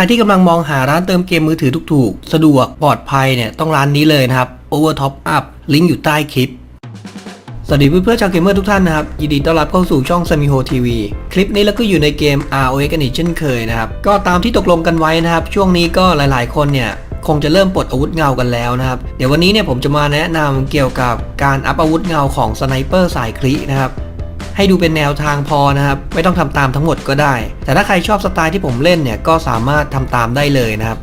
รที่กำลังมองหาร้านเติมเกมมือถือถูกๆ สะดวกปลอดภัยเนี่ยต้องร้านนี้เลยนะครับ Over Top Up ลิงก์อยู่ใต้คลิปสวัสดีเพื่อนๆชาวเกมเมอร์ทุกท่านนะครับ ยินดีต้อนรับเข้าสู่ช่อง s a m i h o TV คลิปนี้เราก็อยู่ในเกม ROX กันอีกเช่นเคยนะครับ ก็ตามที่ตกลงกันไว้นะครับ ช่วงนี้ก็หลายๆคนเนี่ยคงจะเริ่มปลดอาวุธเงากันแล้วนะครับ เดี๋ยววันนี้เนี่ยผมจะมาแนะนำเกี่ยวกับการอัพอาวุธเงาของสไนเปอร์สายคลินะครับ ให้ดูเป็นแนวทางพอนะครับ ไม่ต้องทำตามทั้งหมดก็ได้ แต่ถ้าใครชอบสไตล์ที่ผมเล่นเนี่ยก็สามารถทำตามได้เลยนะครับ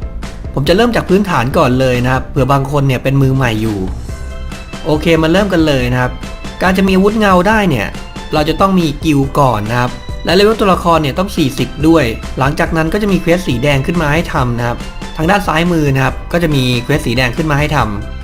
ผมจะเริ่มจากพื้นฐานก่อนเลยนะครับเผื่อบางคนเนี่ยเป็นมือใหม่อยู่ โอเคมาเริ่มกันเลยนะครับ การจะมีวุธเงาได้เนี่ยเราจะต้องมีกิลก่อนนะครับและเลเวลตัวละครเนี่ยต้อง 40 ด้วย หลังจากนั้นก็จะมีเควสสีแดงขึ้นมาให้ทำนะครับ ทางด้านซ้ายมือนะครับ ก็จะมีเควสสีแดงขึ้นมาให้ทำ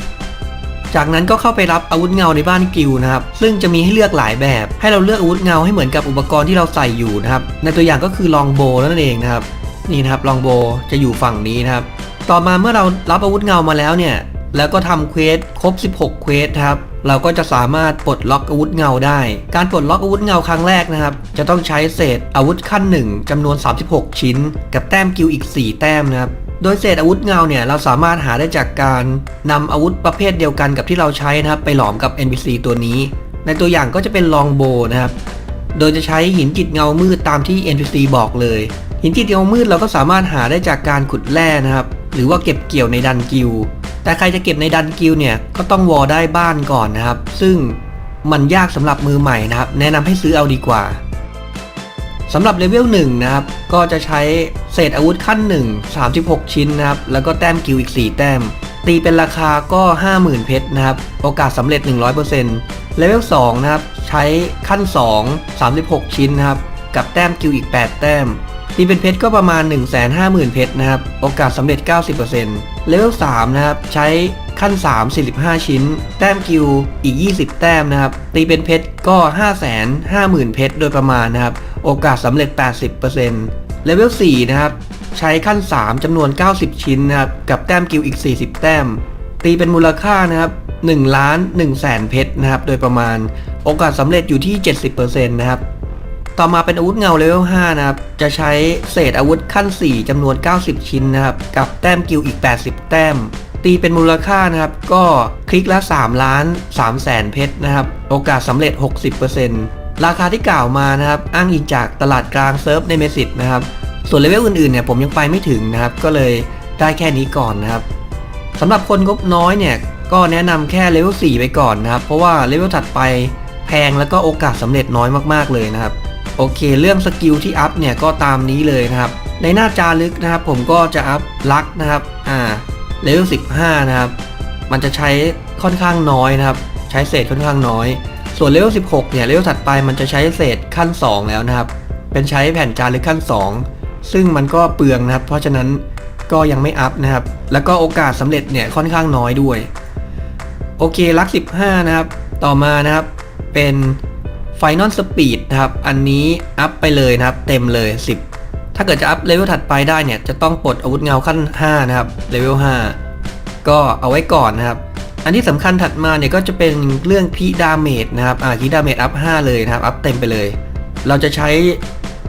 จากนั้นก็เข้าไปรับอาวุธเงาในบ้านกิลนะครับ ซึ่งจะมีให้เลือกหลายแบบ ให้เราเลือกอาวุธเงาให้เหมือนกับอุปกรณ์ที่เราใส่อยู่นะครับ ในตัวอย่างก็คือลองโบนั่นเองนะครับ นี่นะครับลองโบจะอยู่ฝั่งนี้นะครับ ต่อมาเมื่อเรารับอาวุธเงามาแล้วเนี่ย แล้วก็ทำเควสครบ 16 เควสครับ เราก็จะสามารถปลดล็อกอาวุธเงาได้ การปลดล็อกอาวุธเงาครั้งแรกนะครับ จะต้องใช้เศษอาวุธขั้นหนึ่งจำนวน 36 ชิ้น กับแต้มกิลอีก 4 แต้มนะครับ โดยเศษอาวุธเงาเนี่ยเราสามารถหาได้จากการนำอาวุธประเภทเดียวกันกับที่เราใช้นะครับไปหลอมกับ NPC ตัวนี้ ในตัวอย่างก็จะเป็นลองโบนะครับ โดยจะใช้หินจิตเงามืดตามที่ NPC บอกเลย หินจิตเงามืดเราก็สามารถหาได้จากการขุดแร่นะครับ หรือว่าเก็บเกี่ยวในดันกิลแต่ใครจะเก็บในดันกิลเนี่ยก็ต้องวอได้บ้านก่อนนะครับ ซึ่งมันยากสำหรับมือใหม่นะครับ แนะนำให้ซื้อเอาดีกว่า สำหรับเลเวล1นะครับ ก็จะใช้เศษอาวุธขั้น 1 36 ชิ้นนะครับ แล้วก็แต้มกิลด์อีก 4 แต้ม ตีเป็นราคาก็ 50,000 เพชรนะครับ โอกาสสำเร็จ 100%เลเวล2นะครับ ใช้ขั้น 2 36 ชิ้นนะครับ กับแต้มกิลด์อีก 8 แต้ม ตีเป็นเพชรก็ประมาณ 150,000 เพชรนะครับ โอกาสสำเร็จ 90%เลเวล3นะครับ ใช้ขั้น 3 45 ชิ้น แต้มกิลด์อีก 20 แต้มนะครับ ตีเป็นเพชรก็ 550,000 เพชรโดยประมาณนะครับ โอกาสสำเร็จ 80%เลเวล 4 นะครับ ใช้ขั้น 3จำนวน 90 ชิ้นนะครับ กับแต้มกิลอีก 40 แต้ม ตีเป็นมูลค่านะครับ1ล้าน1แสนเพชรนะครับ โดยประมาณ โอกาสสำเร็จอยู่ที่ 70%นะครับ ต่อมาเป็นอาวุธเงาเลเวล 5 นะครับ จะใช้เศษอาวุธขั้น 4จำนวน 90 ชิ้นนะครับ กับแต้มกิลอีก 80 แต้มตีเป็นมูลค่านะครับ ก็คลิกละ 3 ล้าน3แสนเพชรนะครับ โอกาสสำเร็จ 60% ราคาที่กล่าวมานะครับอ้างอิงจากตลาดกลางเซิร์ฟในเมสิตนะครับส่วนเลเวลอื่นๆเนี่ยผมยังไปไม่ถึงนะครับ ก็เลยได้แค่นี้ก่อนนะครับสำหรับคนงบน้อยเนี่ยก็แนะนำแค่เลเวล4ไปก่อนนะครับ เพราะว่าเลเวลถัดไปแพงแล้วก็โอกาสสำเร็จน้อยมากๆเลยนะครับ โอเค เรื่องสกิลที่อัพเนี่ยก็ตามนี้เลยนะครับ ในหน้าจารึกนะครับ ผมก็จะอัพลักนะครับอ่าเลเวล15 นะครับ มันจะใช้ค่อนข้างน้อยนะครับ ใช้เศษค่อนข้างน้อย ส่วนเลเวล 16 เนี่ยเลเวลถัดไปมันจะใช้เศษขั้น 2 แล้วนะครับ เป็นใช้แผ่นจารึกขั้น 2 ซึ่งมันก็เปลืองนะครับ เพราะฉะนั้นก็ยังไม่อัพนะครับ แล้วก็โอกาสสำเร็จเนี่ยค่อนข้างน้อยด้วย โอเคลัก 15 นะครับ ต่อมานะครับเป็น Final Speed นะครับ อันนี้อัพไปเลยนะครับ เต็มเลย 10 ถ้าเกิดจะอัพเลเวลถัดไปได้เนี่ยจะต้องปลดอาวุธเงาขั้น 5 นะครับเลเวล 5 ก็เอาไว้ก่อนนะครับ อันที่สำคัญถัดมาเนี่ยก็จะเป็นเรื่องคีดาเมจนะครับอ่าคีดาเมจอัพ5เลยนะครับ อัพเต็มไปเลย เราจะใช้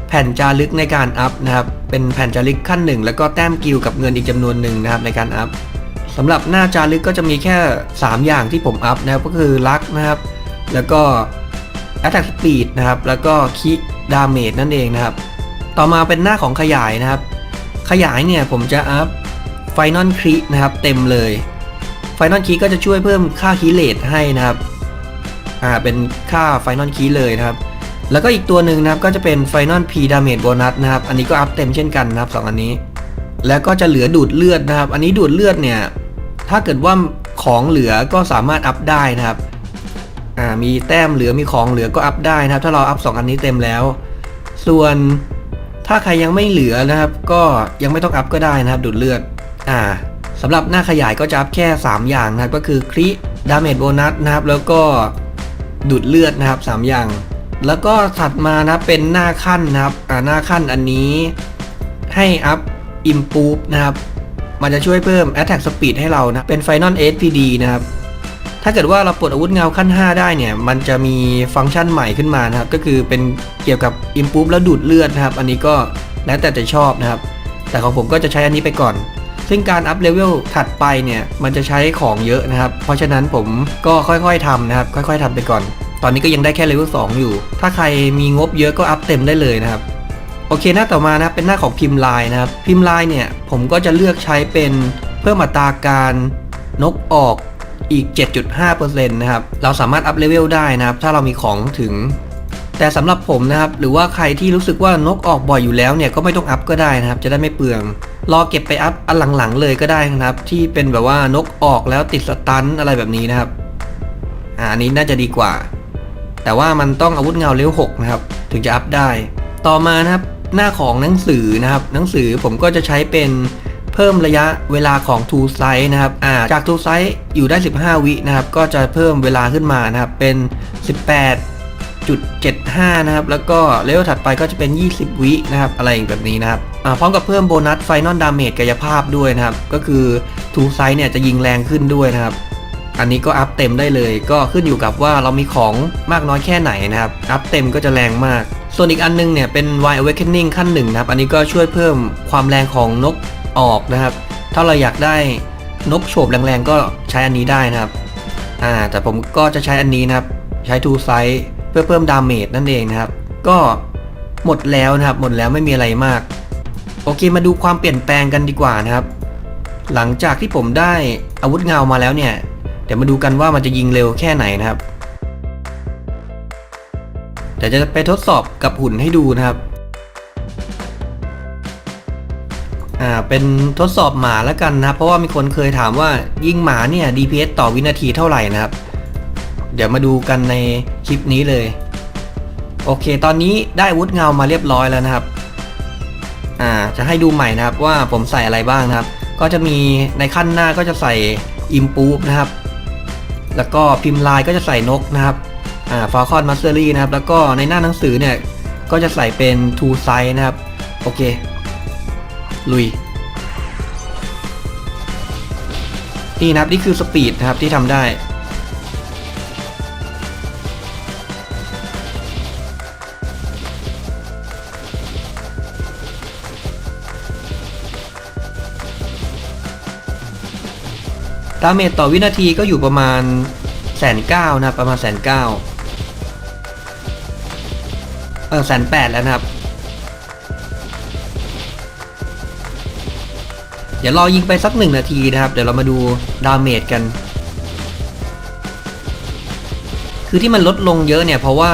แผ่นจารึกในการอัพนะครับ เป็นแผ่นจารึกขั้นหนึ่งแล้วก็แต้มกิลกับเงินอีกจำนวนหนึ่งนะครับในการอัพสำหรับหน้าจารึกก็จะมีแค่ 3 อย่างที่ผมอัพนะครับก็คือลักนะครับ แล้วก็ Attack Speed นะครับ แล้วก็คิดาเมจนั่นเองนะครับ ต่อมาเป็นหน้าของขยายนะครับ ขยายเนี่ยผมจะอัพ Final k e นะครับ เต็มเลย Final k e ก็จะช่วยเพิ่มค่าคีเลทให้นะครับ อ่า เป็นค่า Final k e เลยนะครับ แล้วก็อีกตัวหนึ่งนะครับ ก็จะเป็น Final P Damage Bonus นะครับ อันนี้ก็อัพเต็มเช่นกันนะครับสองอันนี้ แล้วก็จะเหลือดูดเลือดนะครับ อันนี้ดูดเลือดเนี่ย ถ้าเกิดว่าของเหลือก็สามารถอัพได้นะครับ อ่า มีแต้มเหลือ มีของเหลือก็อัพได้นะครับ ถ้าเราอัพ 2 อันนี้เต็มแล้ว ส่วนถ้าใครยังไม่เหลือนะครับ ก็ยังไม่ต้องอัพก็ได้นะครับ ดูดเลือด อ่า สำหรับหน้าขยายก็จะอัพแค่ 3 อย่างนะครับก็คือคริดาเมจโบนัสนะครับแล้วก็ดูดเลือดนะครับ 3 อย่าง แล้วก็ถัดมานะเป็นหน้าขั้นนะครับอ่าหน้าขั้นอันนี้ให้อัพ improve นะครับมันจะช่วยเพิ่ม attack speed ให้เรานะเป็น final SPD นะครับถ้าเกิดว่าเราปลดอาวุธเงาขั้น 5 ได้เนี่ย มันจะมีฟังก์ชันใหม่ขึ้นมานะครับ ก็คือเป็นเกี่ยวกับ improve แล้วดูดเลือดนะครับ อันนี้ก็แล้วแต่จะชอบนะครับ แต่ของผมก็จะใช้อันนี้ไปก่อน ซึ่งการอัพเลเวลถัดไปเนี่ย มันจะใช้ของเยอะนะครับ เพราะฉะนั้นผมก็ค่อยๆทำนะครับ ค่อย ๆทำไปก่อน ตอนนี้ก็ยังได้แค่เลเวล2อยู่ ถ้าใครมีงบเยอะก็อัพเต็มได้เลยนะครับโอเคหน้าต่อมานะครับเป็นหน้าของพิมพ์ลายนะครับ พิมพ์ลายเนี่ยผมก็จะเลือกใช้เป็นเพิ่มอัตราการนกออกอีก 7.5%นะครับ เราสามารถอัพเลเวลได้นะครับ ถ้าเรามีของถึง แต่สำหรับผมนะครับ หรือว่าใครที่รู้สึกว่านกออกบ่อยอยู่แล้วเนี่ยก็ไม่ต้องอัพก็ได้นะครับ จะได้ไม่เปลือง รอเก็บไปอัพอันหลังๆเลยก็ได้นะครับ ที่เป็นแบบว่านกออกแล้วติดสตันอะไรแบบนี้นะครับอ่าอันนี้น่าจะดีกว่า แต่ว่ามันต้องอาวุธเงาเลเวล6นะครับ ถึงจะอัพได้ ต่อมานะครับหน้าของหนังสือนะครับ หนังสือผมก็จะใช้เป็นเพิ่มระยะเวลาของ t o size นะครับาจาก t o size อยู่ได้ 15 วินะครับ ก็จะเพิ่มเวลาขึ้นมานะครับ เป็น 18.75 นะครับ แล้วก็เลเวลถัดไปก็จะเป็น 20 วินะครับ อะไรแบบนี้นะครับพร้อมกับเพิ่มโบนัส Final Damage กายภาพด้วยนะครับ ก็คือ t o size เนี่ยจะยิงแรงขึ้นด้วยนะครับ อันนี้ก็อัพเต็มได้เลย ก็ขึ้นอยู่กับว่าเรามีของมากน้อยแค่ไหนนะครับ อัพเต็มก็จะแรงมาก ส่วนอีกอันนึงเนี่ยเป็น Wild Awakening ขั้นหนึ่งนะครับ อันนี้ก็ช่วยเพิ่มความแรงของนกออกนะครับ ถ้าเราอยากได้นกโฉบแรงๆก็ใช้อันนี้ได้นะครับ อ่า แต่ผมก็จะใช้อันนี้นะครับ ใช้ Two Size เพื่อเพิ่มดาเมจนั่นเองนะครับ ก็หมดแล้วนะครับ หมดแล้วไม่มีอะไรมาก โอเคมาดูความเปลี่ยนแปลงกันดีกว่านะครับ หลังจากที่ผมได้อาวุธเงามาแล้วเนี่ย เดี๋ยวมาดูกันว่ามันจะยิงเร็วแค่ไหนนะครับ เดี๋ยวจะไปทดสอบกับหุ่นให้ดูนะครับ อ่า เป็นทดสอบหมาแล้วกันนะครับ เพราะว่ามีคนเคยถามว่ายิงหมาเนี่ย DPS ต่อวินาทีเท่าไหร่นะครับ เดี๋ยวมาดูกันในคลิปนี้เลย โอเค ตอนนี้ได้วุธเงามาเรียบร้อยแล้วนะครับ อ่า จะให้ดูใหม่นะครับว่าผมใส่อะไรบ้างนะครับ ก็จะมีในขั้นหน้าก็จะใส่อิมปูฟนะครับ แล้วก็พิมพ์ลายก็จะใส่นกนะครับ อ่าฟาคอนมาสเตอรี่นะครับ แล้วก็ในหน้าหนังสือเนี่ย ก็จะใส่เป็น two size นะครับ โอเค ลุยนี่นะครับ นี่คือสปีดนะครับที่ทำได้ ดาเมจต่อวินาทีก็อยู่ประมาณแสนเก้านะครับ ประมาณแสนเก้าเออแสนแปดแล้วนะครับ เดี๋ยวรอยิงไปสักหนึ่งนาทีนะครับ เดี๋ยวเรามาดูดาเมจกัน คือที่มันลดลงเยอะเนี่ยเพราะว่า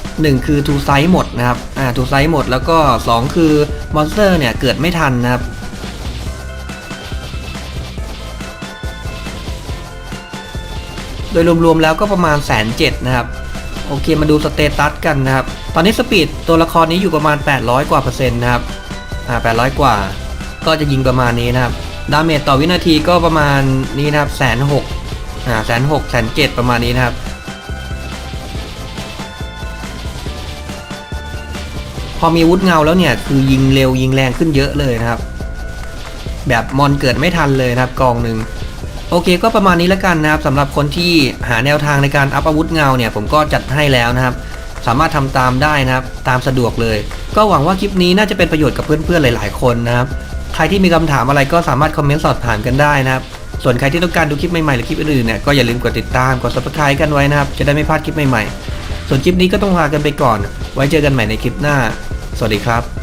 1คือทูไซส์หมดนะครับ อ่าทูไซส์หมดแล้วก็2คือมอนสเตอร์เนี่ยเกิดไม่ทันนะครับ โดยรวมๆแล้วก็ประมาณแสนเจ็ดนะครับ โอเคมาดูสเตตัสกันนะครับ ตอนนี้สปีดตัวละครนี้อยู่ประมาณ 800 กว่าเปอร์เซ็นต์นะครับ อ่า 800 กว่า ก็จะยิงประมาณนี้นะครับ ดาเมจต่อวินาทีก็ประมาณนี้นะครับแสนหกอ่าแสนหกแสนเจ็ดประมาณนี้นะครับพอมีวุธเงาแล้วเนี่ยคือยิงเร็วยิงแรงขึ้นเยอะเลยนะครับ แบบมอนเกิดไม่ทันเลยนะครับกองหนึ่ง โอเคก็ประมาณนี้แล้วกันนะครับสำหรับคนที่หาแนวทางในการอัพอาวุธเงาเนี่ยผมก็จัดให้แล้วนะครับ สามารถทำตามได้นะครับตามสะดวกเลย ก็หวังว่าคลิปนี้น่าจะเป็นประโยชน์กับเพื่อนๆหลาย ๆ คนนะครับใครที่มีคำถามอะไรก็สามารถคอมเมนต์สอบถามกันได้นะครับส่วนใครที่ต้องการดูคลิปใหม่ๆหรือคลิปอื่นๆเนี่ยก็อย่าลืมกดติดตามกด subscribe กันไว้นะครับจะได้ไม่พลาดคลิปใหม่ๆ ส่วนคลิปนี้ก็ต้องลากันไปก่อน ไว้เจอกันใหม่ในคลิปหน้า สวัสดีครับ